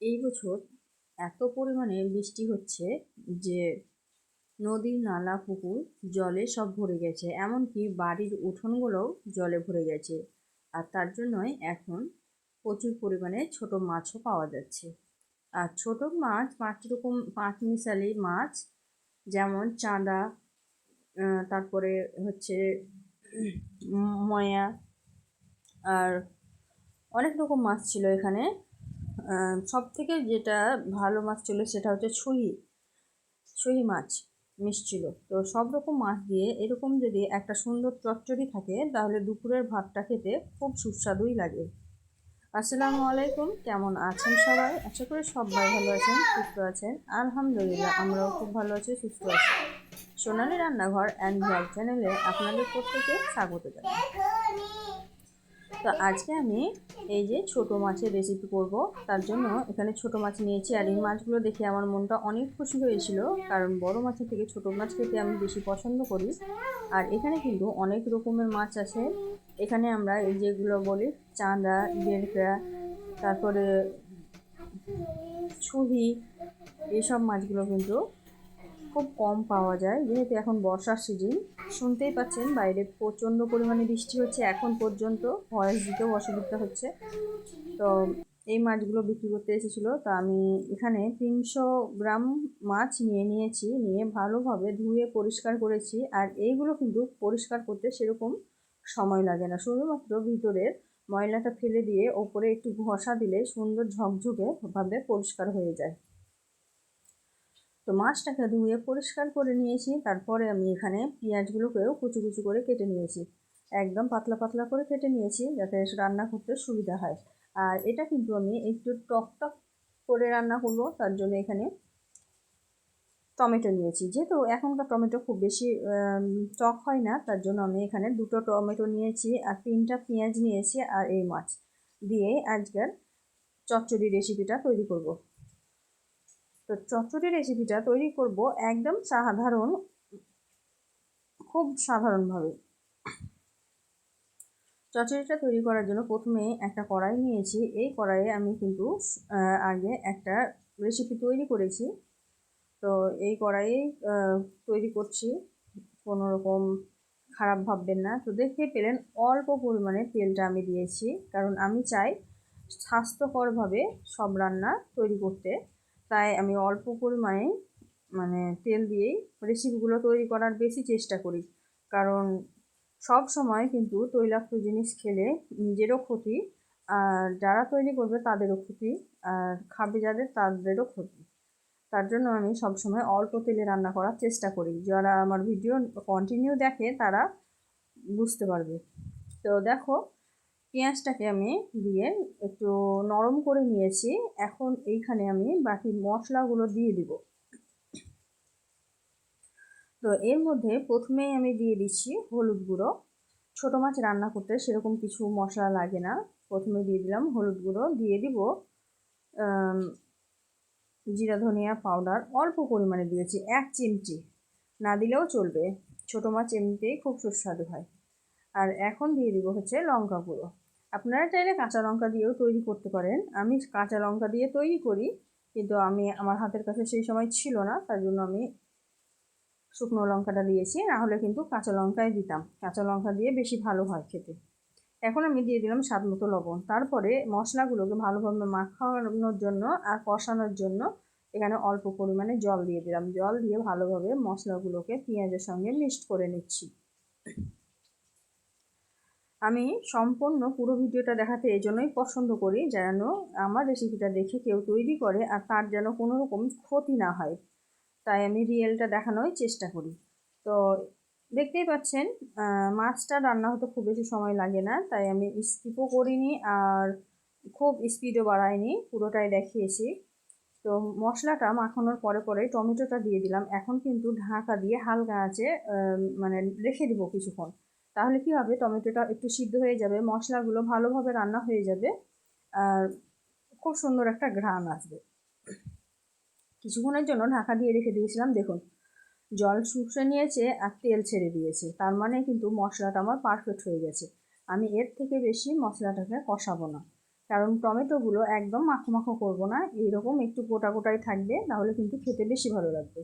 এই বছর এত পরিমাণে বৃষ্টি হচ্ছে যে নদী নালা, পুকুর, জলে সব ভরে গেছে। এমনকি বাড়ির উঠোনগুলোও জলে ভরে গেছে। আর তার জন্যই এখন প্রচুর পরিমাণে ছোট মাছও পাওয়া যাচ্ছে। আর ছোট মাছ, পাঁচ রকম, পাঁচ মিশালি মাছ, যেমন চাঁদা তারপরে হচ্ছে ময়া, আর অনেক রকম মাছ ছিল এখানে। সব থেকে যেটা ভালো মাছ ছিল সেটা হচ্ছে ছুঁই ছুঁই মাছ মিশছিল তো সব রকম মাছ দিয়ে এরকম যদি একটা সুন্দর চচ্চড়ি থাকে, তাহলে দুপুরের ভাতটা খেতে খুব সুস্বাদুই লাগে। আসসালামু আলাইকুম, কেমন আছেন সবাই? আশা করি সবাই ভালো আছেন, সুস্থ আছেন। আলহামদুলিল্লাহ, আমরাও খুব ভালো আছি, সুস্থ আছি। সোনালি রান্নাঘর অ্যান্ড ব্লগ চ্যানেলে আপনাদের প্রত্যেকে স্বাগত জানাই। তো আজকে আমি এই যে ছোট মাছের রেসিপি করব। তার জন্য এখানে ছোট মাছ নিয়েছি আর এই মাছগুলো দেখে আমার মনটা অনেক খুশি হয়েছিল, কারণ বড় মাছের থেকে ছোট মাছ খেতে আমি বেশি পছন্দ করি। আর এখানে কিন্তু অনেক রকমের মাছ আছে। এখানে আমরা এই যেগুলো বলি, চাঁদা বেড়কা তারপরে ছুহি এইসব মাছগুলো কিন্তু খুব কম পাওয়া যায়। যেহেতু এখন বর্ষার সিজন শুনতেই পাচ্ছেন বাইরে প্রচণ্ড পরিমাণে বৃষ্টি হচ্ছে। এখন পর্যন্ত ভয়েস দিতেও অসুবিধা হচ্ছে। তো এই মাছগুলো বিক্রি করতে এসেছিল। তো আমি এখানে তিনশো গ্রাম মাছ নিয়ে নিয়েছি, নিয়ে ভালোভাবে ধুয়ে পরিষ্কার করেছি। আর এইগুলো কিন্তু পরিষ্কার করতে সেরকম সময় লাগে না। শুধুমাত্র ভিতরের ময়লাটা ফেলে দিয়ে ওপরে একটু ঘষা দিলে সুন্দর ঝকঝকে ভাবে পরিষ্কার হয়ে যায়। তো মাছটাকে ধুয়ে পরিষ্কার করে নিয়েছি। তারপরে আমি এখানে পেঁয়াজগুলোকেও কুচু কুচু করে কেটে নিয়েছি। একদম পাতলা পাতলা করে কেটে নিয়েছি যাতে রান্না করতে সুবিধা হয়। আর এটা কিন্তু আমি একটু টক টক করে রান্না করব, তার জন্য এখানে টমেটো নিয়েছি। যেহেতু এখনকার টমেটো খুব বেশি টক হয় না, তার জন্য আমি এখানে দুটো টমেটো নিয়েছি আর তিনটা পেঁয়াজ নিয়েছি আর এই মাছ। দিয়ে আজকের চচ্চড়ি রেসিপিটা তৈরি করব। তো চচ্চড়ি রেসিপিটা তৈরি করব একদম সাধারণ, খুব সাধারণভাবে। চচ্চড়িটা তৈরি করার জন্য প্রথমে একটা কড়াই নিয়েছি। এই কড়াইয়ে আমি কিন্তু আগে একটা রেসিপি তৈরি করেছি। তো এই কড়াইয়ে তৈরি করছি। কোনো রকম খারাপ ভাববেন না। তো দেখতে পেলেন অল্প পরিমাণে তেলটা আমি দিয়েছি। কারণ আমি চাই স্বাস্থ্যকরভাবে সব রান্না তৈরি করতে। তাই আমি অল্প পরিমাণে মানে তেল দিয়েই রেসিপিগুলো তৈরি করার বেশি চেষ্টা করি। কারণ সব সময় কিন্তু তৈলাক্ত জিনিস খেলে নিজেরও ক্ষতি, আর যারা তৈরি করবে তাদেরও ক্ষতি, আর খাবে যাদের তাদেরও ক্ষতি। তার জন্য আমি সবসময় অল্প তেলে রান্না করার চেষ্টা করি। যারা আমার ভিডিও কন্টিনিউ দেখে তারা বুঝতে পারবে। তো দেখো পেঁয়াজটাকে আমি দিয়ে একটু নরম করে নিয়েছি। এখন এইখানে আমি বাকি মশলাগুলো দিয়ে দিব। তো এর মধ্যে প্রথমেই আমি দিয়ে দিচ্ছি হলুদ গুঁড়ো। ছোটো মাছ রান্না করতে সেরকম কিছু মশলা লাগে না। প্রথমে দিয়ে দিলাম হলুদ গুঁড়ো। দিয়ে দিব জিরা, ধনিয়া পাউডার। অল্প পরিমাণে দিয়েছি, এক চিমটি। না দিলেও চলবে। ছোটো মাছ এমনিতেই খুব সুস্বাদু হয়। আর এখন দিয়ে দিব হচ্ছে লঙ্কা গুঁড়ো। আপনারা চাইলে কাঁচা লঙ্কা দিয়েও তৈরি করতে পারেন। আমি কাঁচা লঙ্কা দিয়ে তৈরি করি, কিন্তু আমি, আমার হাতের কাছে সেই সময় ছিল না, তার জন্য আমি শুকনো লঙ্কাটা দিয়েছি। না হলে কিন্তু কাঁচা লঙ্কাই দিতাম। কাঁচা লঙ্কা দিয়ে বেশি ভালো হয় খেতে। এখন আমি দিয়ে দিলাম স্বাদ মতো লবণ। তারপরে মশলাগুলোকে ভালোভাবে মাখানোর জন্য আর কষানোর জন্য এখানে অল্প পরিমাণে জল দিয়ে দিলাম। জল দিয়ে ভালোভাবে মশলাগুলোকে পেঁয়াজের সঙ্গে মিক্সড করে নিচ্ছি। আমি সম্পূর্ণ পুরো ভিডিওটা দেখাতে এই জন্যই পছন্দ করি যেন আমার রেসিপিটা দেখে কেউ তৈরি করে আর তার যেন কোনো রকম ক্ষতি না হয়। তাই আমি রিয়েলটা দেখানোই চেষ্টা করি। তো দেখতেই পাচ্ছেন মাছটা রান্না হতে খুব বেশি সময় লাগে না, তাই আমি স্কিপও করিনি আর খুব স্পিডও বাড়াইনি, পুরোটাই দেখিয়েছি। তো মশলাটা মাখানোর পরে পরে টমেটোটা দিয়ে দিলাম। এখন কিন্তু ঢাকা দিয়ে হালকা আছে মানে রেখে দিব কিছুক্ষণ। তাহলে কি হবে? টমেটোটা একটু সিদ্ধ হয়ে যাবে, মশলাগুলো ভালোভাবে রান্না হয়ে যাবে, আর খুব সুন্দর একটা ঘ্রাণ আসবে। কিছুক্ষণের জন্য ঢাকা দিয়ে রেখে দিয়েছিলাম, দেখুন। জল শুষে নিয়েছে আর তেল ছেড়ে দিয়েছে, তার মানে কিন্তু মশলাটা আমার পারফেক্ট হয়ে গেছে। আমি এর থেকে বেশি মশলাটাকে কষাবো না, কারণ টমেটোগুলো একদম মাখো মাখো করব না, এইরকম একটু গোটা গোটাই থাকবে, তাহলে কিন্তু খেতে বেশি ভালো লাগবে।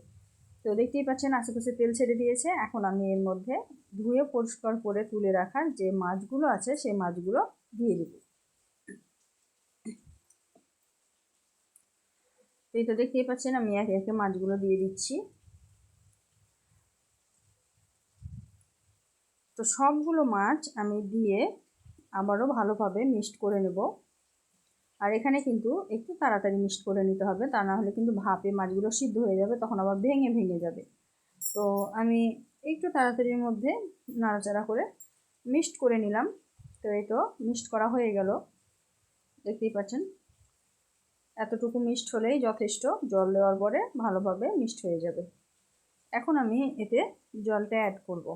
তো দেখতেই পাচ্ছেন, আশেপাশে তেল ছেড়ে দিয়েছে। এখন আমি এর মধ্যে ধুয়ে পরিষ্কার করে তুলে রাখার যে মাছগুলো আছে, সেই মাছগুলো দিয়ে দেব। তো এটা দেখতেই পাচ্ছেন, আমি একে একে মাছগুলো দিয়ে দিচ্ছি। তো সবগুলো মাছ আমি দিয়ে আবারও ভালোভাবে মিক্সড করে নেব। আর এখানে কিন্তু একটু তাড়াতাড়ি মিক্সড করে নিতে হবে, তা না হলে কিন্তু ভাপে মাছগুলো সিদ্ধ হয়ে যাবে, তখন আবার ভেঙে ভেঙে যাবে। তো আমি একটু তাড়াতাড়ির মধ্যে নাড়াচাড়া করে মিক্সড করে নিলাম। তো এই তো মিক্সড করা হয়ে গেল। দেখতেই পাচ্ছেন, এতটুকু মিক্সড হলেই যথেষ্ট, জল দেওয়ার পরে ভালোভাবে মিক্সড হয়ে যাবে। এখন আমি এতে জলটা অ্যাড করব।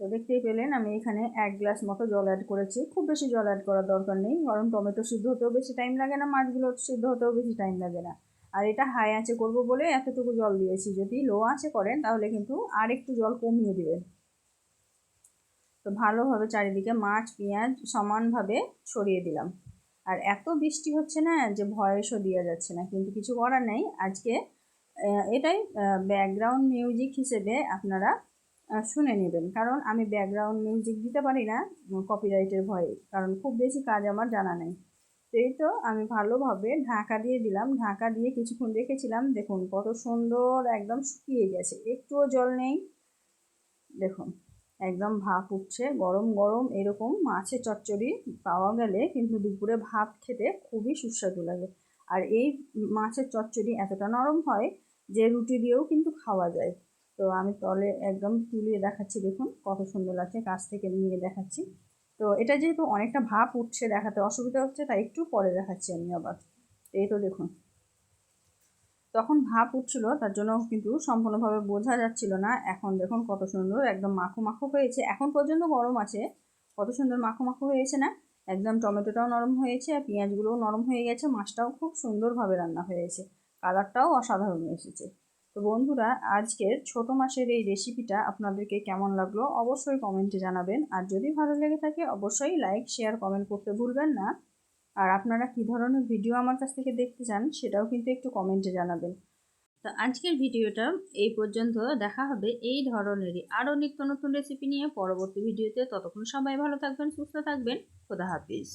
তো দেখতেই পেলেন, আমি এখানে এক গ্লাস মতো জল অ্যাড করেছি। খুব বেশি জল অ্যাড করার দরকার নেই, কারণ টমেটো সিদ্ধ হতেও বেশি টাইম লাগে না, মাছগুলো সিদ্ধ হতেও বেশি টাইম লাগে না। আর এটা হাই আঁচে করব বলে এতটুকু জল দিয়েছি। যদি লো আঁচে করেন, তাহলে কিন্তু আর একটু জল কমিয়ে দেবেন। তো ভালোভাবে চারিদিকে মাছ, পেঁয়াজ সমানভাবে ছড়িয়ে দিলাম। আর এত বৃষ্টি হচ্ছে না যে ভয়েসও দেওয়া যাচ্ছে না, কিন্তু কিছু করার নেই। আজকে এটাই ব্যাকগ্রাউন্ড মিউজিক হিসেবে আপনারা শুনে নেবেন। কারণ আমি ব্যাকগ্রাউন্ড মিউজিক দিতে পারি না কপিরাইটের ভয়ে। কারণ খুব বেশি কাজ আমার জানা নেই। সেই তো আমি ভালোভাবে ঢাকা দিয়ে দিলাম। ঢাকা দিয়ে কিছুক্ষণ রেখেছিলাম। দেখুন, কত সুন্দর একদম শুকিয়ে গেছে। একটুও জল নেই। দেখুন, একদম ভাপ উঠছে। গরম গরম এরকম মাছের চচ্চড়ি পাওয়া গেলে কিন্তু দুপুরে ভাপ খেতে খুবই সুস্বাদু লাগে। আর এই মাছের চচ্চড়ি এতটা নরম হয় যে রুটি দিয়েও কিন্তু খাওয়া যায়। তো আমি তলে একদম তুলিয়ে দেখাচ্ছি, দেখুন কত সুন্দর লাগছে, কাছ থেকে নিয়ে দেখাচ্ছি। তো এটা যেহেতু অনেকটা ভাপ উঠছে দেখাতে, অসুবিধা হচ্ছে তাই একটু পরে দেখাচ্ছি আমি আবার। এই তো দেখুন। তখন ভাপ উঠছিল, তার জন্য কিন্তু সম্পূর্ণভাবে বোঝা যাচ্ছিল না। এখন দেখুন কত সুন্দর, একদম মাখো মাখো হয়েছে। এখন পর্যন্ত গরম আছে, কত সুন্দর মাখো মাখো হয়েছে না? একদম টমেটোটাও নরম হয়েছে আর পেঁয়াজগুলোও নরম হয়ে গেছে, মাছটাও খুব সুন্দরভাবে রান্না হয়েছে। কালারটাও অসাধারণ এসেছে। তো বন্ধুরা, আজকের ছোট মাসের এই রেসিপিটা আপনাদেরকে কেমন লাগল অবশ্যই কমেন্টে জানাবেন। আর যদি ভালো লেগে থাকে, অবশ্যই লাইক শেয়ার কমেন্ট করতে ভুলবেন না। আর আপনারা কী ধরনের ভিডিও আমার কাছ থেকে দেখতে চান, সেটাও কিন্তু একটু কমেন্টে জানাবেন। তো আজকের ভিডিওটা এই পর্যন্ত। দেখা হবে এই ধরনেরই আরও নিত্য নতুন রেসিপি নিয়ে পরবর্তী ভিডিওতে ততক্ষণ সবাই ভালো থাকবেন, সুস্থ থাকবেন। খোদা হাফিজ।